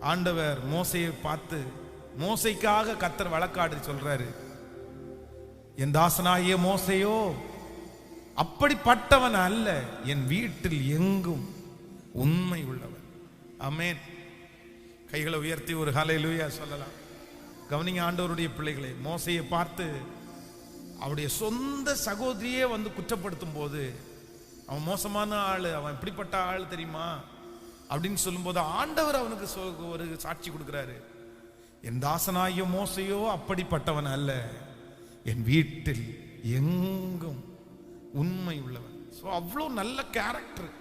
ஆண்டவர் மோசையை பார்த்து மோசைக்காக கத்தர் வழக்காடு சொல்றாரு. என் தாசனாகிய மோசையோ அப்படிப்பட்டவன் அல்ல. என் வீட்டில் எங்கும் உண்மை உள்ளவன். அமேன் கைகளை உயர்த்தி ஒரு ஹalleluya சொல்லலாம். கவனிங்க ஆண்டவருடைய பிள்ளைகளை மோசையை பார்த்து அவருடைய சொந்த சகோதரியே வந்து குற்றப்படுத்தும் போது அவன் மோசமான ஆள் அவன் இப்படிப்பட்ட ஆள் தெரியுமா? அப்படின்னு சொல்லும்போது ஆண்டவர் அவனுக்கு ஒரு சாட்சி கொடுக்கிறாரு. என் தாசனாகிய மோசையோ அப்படிப்பட்டவன் அல்ல. என் வீட்டில் எங்கும் உண்மை உள்ளவன். ஸோ அவ்வளோ நல்ல கேரக்டர்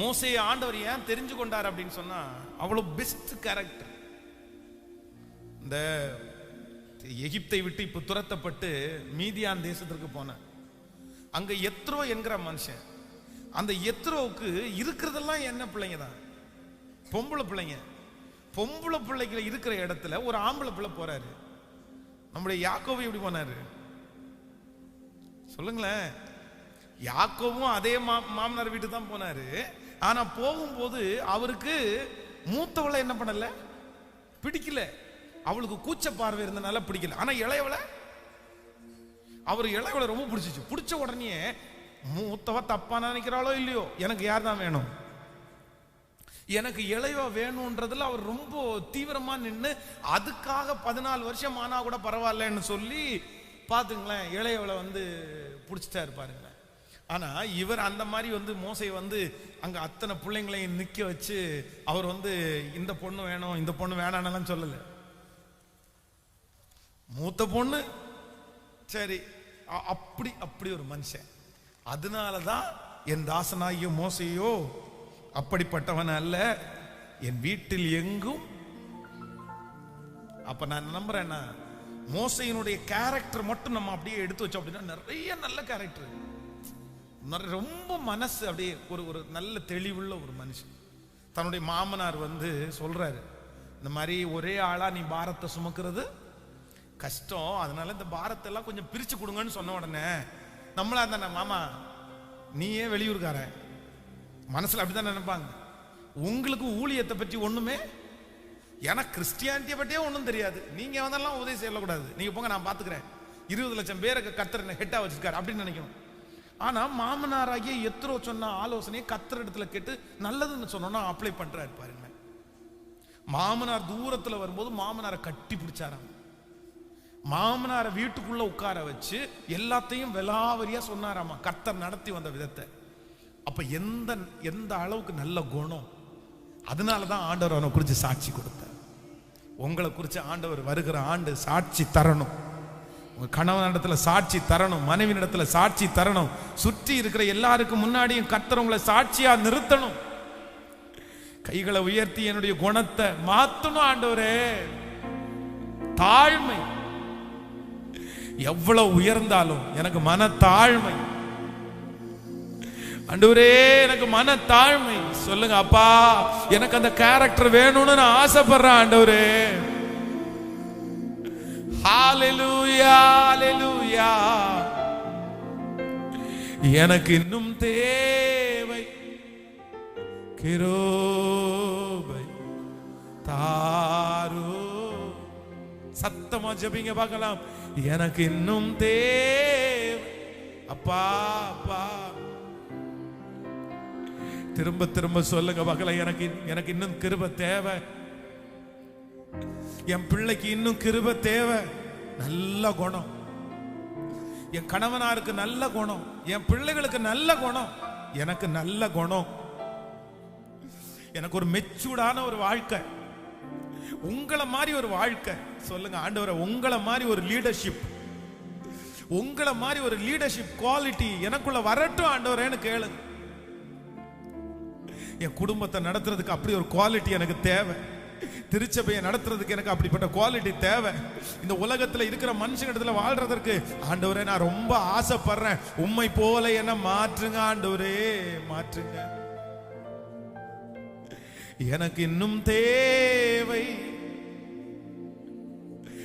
மோசையை ஆண்டவர் ஏன் தெரிஞ்சு கொண்டார் அப்படின்னு சொன்னா அவ்வளோ பெஸ்ட் கேரக்டர் இந்த எகிப்தை விட்டு இப்போ துரத்தப்பட்டு மீதியான் தேசத்திற்கு போனேன். அங்க எத்ரோ என்கிற மனுஷன். அந்த எத்ரோவுக்கு இருக்கிறதெல்லாம் என்ன பிள்ளைங்க தான்? பொம்பளை பிள்ளைங்க. பொம்பளை பிள்ளைகளை இருக்கிற இடத்துல ஒரு ஆம்பளை பிள்ளை போறாரு. நம்முடைய யாக்கோவை எப்படி போனாரு? சொல்லுங்களேன். யாக்கோவும் அதே மா மாமனார் வீட்டுக்கு தான் போனாரு. ஆனா போகும்போது அவருக்கு மூத்தவளை என்ன பண்ணல? பிடிக்கல. அவளுக்கு கூச்ச பார்வை இருந்தனால பிடிக்கல. ஆனா இளையவளை? அவர் இளையவளை ரொம்ப பிடிச்சிச்சு. பிடிச்ச உடனே மூத்தவ தப்பா நினைக்கிறாளோ இல்லையோ? எனக்கு யார் தான் வேணும்? எனக்கு இளையவ வேணும்ன்றதுல அவர் ரொம்ப தீவிரமா நின்று அதுக்காக பதினாலு வருஷம் ஆனா கூட பரவாயில்லன்னு சொல்லி பாத்துங்களேன் இளையவளை வந்து பிடிச்சிட்டா இருப்பாருங்க ஆனா இவர் அந்த மாதிரி வந்து மோசை வந்து அங்க அத்தனை பிள்ளைங்களையும் நிக்க வச்சு அவர் வந்து இந்த பொண்ணு வேணும் இந்த பொண்ணு வேணாம்னு சொல்லல. மூத்த பொண்ணு சரி அப்படி அப்படி ஒரு மனுஷன். அதனால தான் என் தாசனாகிய மோசையோ அப்படிப்பட்டவன் அல்ல. என் வீட்டில் எங்கும். அப்ப நான் நம்புறேன் மோசையினுடைய கேரக்டர் மட்டும் நம்ம அப்படியே எடுத்து வச்சோம் அப்படின்னா நிறைய நல்ல கேரக்டர் ரொம்ப மனசு அப்படியே ஒரு ஒரு நல்ல தெளிவுள்ள ஒரு மனுஷன். தன்னுடைய மாமனார் வந்து சொல்றாரு இந்த மாதிரி ஒரே ஆளா நீ பாரத்தை சுமக்கிறது கஷ்டம். அதனால இந்த பாரத்தை எல்லாம் கொஞ்சம் பிரிச்சு கொடுங்கன்னு சொன்ன உடனே நம்மளா இருந்தா மாமா நீயே வெளியூர்காரன். மனசில் அப்படிதான் நினைப்பாங்க. உங்களுக்கு ஊழியத்தை பற்றி ஒன்றுமே ஏன்னா கிறிஸ்டியானிட்டியை பற்றியே ஒன்றும் தெரியாது. நீங்கள் வந்தெல்லாம் உதவி செய்யக்கூடாது. நீங்கள் போங்க நான் பார்த்துக்கிறேன் இருபது லட்சம் பேருக்கு கத்தர் ஹெட்டாக வச்சிருக்காரு அப்படின்னு நினைக்கணும். ஆனால் மாமனாராகிய எத்திரோ சொன்ன ஆலோசனையை கத்தர் இடத்துல கேட்டு நல்லதுன்னு சொன்னோன்னா அப்ளை பண்ணுறாரு பாருங்க. மாமனார் தூரத்தில் வரும்போது மாமனாரை கட்டி பிடிச்சாராம். மாமனாரை வீட்டுக்குள்ள உட்கார வச்சு எல்லாத்தையும் விலாவரியா சொன்னாராமா. கர்த்தர் நடத்தி வந்த விதத்தை. அப்ப எந்த எந்த அளவுக்கு நல்ல குணம்? அதனால தான் ஆண்டவர் அவனை குறித்து சாட்சி கொடுத்தார். உங்களை குறித்து ஆண்டவர் வருகிற ஆண்டு சாட்சி தரணும். உங்க கணவன் இடத்துல சாட்சி தரணும் மனைவி இடத்துல சாட்சி தரணும். சுற்றி இருக்கிற எல்லாருக்கும் முன்னாடியும் கர்த்தர் உங்களை சாட்சியா நிறுத்தணும். கைகளை உயர்த்தி என்னுடைய குணத்தை மாத்தணும் ஆண்டவரே. தாழ்மை எவ்வளவு உயர்ந்தாலும் எனக்கு மன தாழ்மை ஆண்டவரே எனக்கு மன தாழ்மை சொல்லுங்க அப்பா எனக்கு அந்த கேரக்டர் வேணும்னு நான் ஆசைப்படுறேன் ஆண்டவரே எனக்கு இன்னும் தேவை. கிரோ சத்தமா ஜபிங்க பார்க்கலாம். எனக்கு இன்னும் தேவை. அப்பா அப்பா. திரும்ப திரும்ப சொல்லுங்க பார்க்கலாம். எனக்கு எனக்கு இன்னும் கிருப தேவை. என் பிள்ளைக்கு இன்னும் கிருப தேவை. நல்ல குணம். என் கணவனாருக்கு நல்ல குணம். என் பிள்ளைகளுக்கு நல்ல குணம். எனக்கு நல்ல குணம். எனக்கு ஒரு மெச்சூர்டான ஒரு வாழ்க்கை. உங்களை மாதிரி ஒரு வாழ்க்கை. சொல்லுங்க ஆண்டவரை உங்களை மாதிரி ஒரு லீடர்ஷிப் உங்களை மாதிரி ஒரு லீடர்ஷிப் குவாலிட்டி எனக்குள்ள வரட்டும் ஆண்டவரேன்னு கேளுங்க. என் குடும்பத்தை நடத்துறதுக்கு அப்படி ஒரு குவாலிட்டி எனக்கு தேவை. திருச்சபையை நடத்துறதுக்கு எனக்கு அப்படிப்பட்ட குவாலிட்டி தேவை. இந்த உலகத்தில் இருக்கிற மனுஷங்க வாழ்றதற்கு ஆண்டவரே நான் ரொம்ப ஆசைப்படுறேன். உண்மை போல என்ன மாற்றுங்க ஆண்டவரே மாற்றுங்க. எனக்கு இன்னும் தேவை.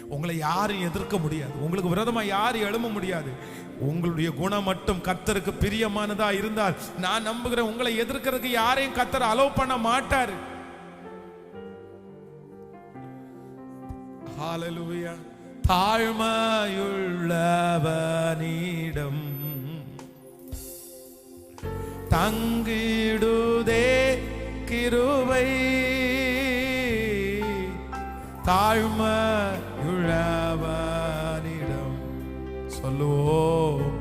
உங்களை யாரும் எதிர்க்க முடியாது. உங்களுக்கு விரதமா யாரும் எழும முடியாது. உங்களுடைய குணம் மட்டும் கத்தருக்கு பிரியமானதா இருந்தால் நான் நம்புகிறேன் உங்களை எதிர்க்கிறதுக்கு யாரையும் கத்தர் அலோவ் பண்ண மாட்டார். தாழ்மையுள்ளவனிடம் தங்கிடும் தாழ்மையுள்ளவனிடம் சொல்லுவோம்.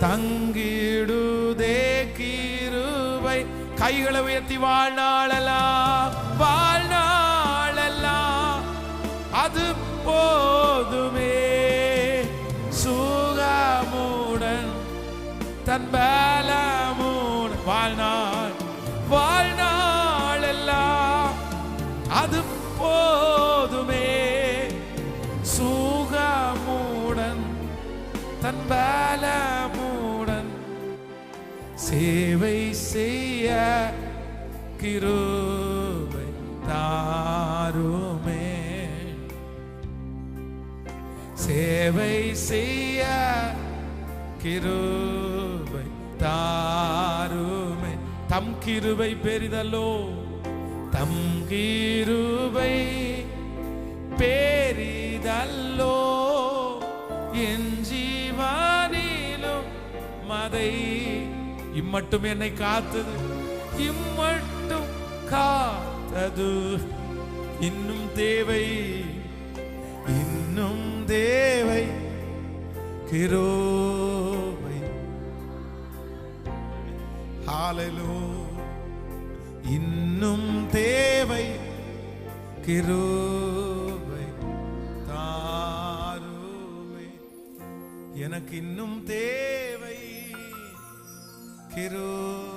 தங்கிடுதே கீருவை கைகளை உயர்த்தி வாழ்நாளெல்லாம் வாழ்நாளெல்லாம் அது போதுமே. சுகமுடன் தன் பலமுடன் பலமுடன் சேவை செய்ய கிருபை தாருமே. சேவை செய்ய கிருபை தாருமே. தம் கிருபை பெரிதல்லோ தம் கிருபை பெரிதல்லோ என் அதை இம்மட்டும் என்னை காத்தது. இம்மட்டும் காத்தது. இன்னும் தேவை. இன்னும் தேவை. கிரோவை ஹாலலோ இன்னும் தேவை. கிருபை. தாருமே. எனக்கு இன்னும் தேவை. கிருபை